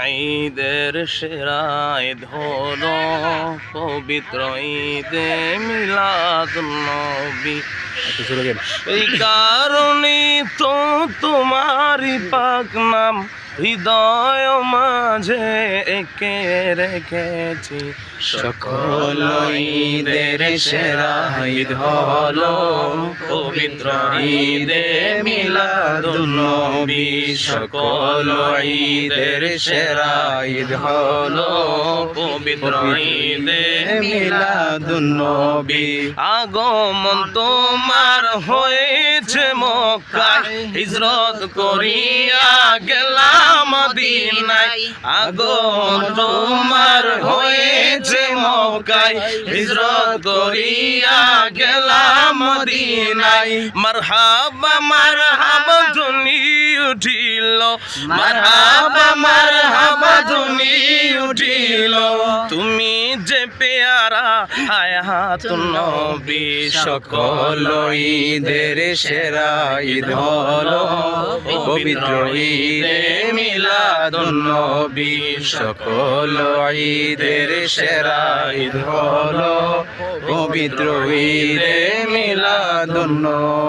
ঈদের সেরাই ধর পবিত্র ঈদে মিলাদ নবী। এই কারণে তো তোমারই পাক নাম হৃদয় মাঝে একে রেখেছি। সকল ঈদের সেরা ঈদ হলো পবিত্র ঈদে মিলাদুন্নবী। সকল ঈদের সেরা ঈদ হলো পবিত্র ঈদে মিলাদুন্নবী। আগমন তোমার হয়েছে মক্কায় হিজরত করিয়া গেলাম মদিনায়। আগমন তোমার হয়েছে মক্কায়। হিজরত করিয়া গেলাম মদিনায়। মারহাবা মারহাবা ধনি উঠিল। মারহাবা মারহাবা ধনি উঠিল। তুমি পেয়ারা হায়াত নবী, সকল ঈদের সেরা ঈদ হলো পবিত্র ঈদে মিলাদুন নবী, সকল ঈদের সেরা ঈদ হলো পবিত্র ঈদে মিলাদুন নবী।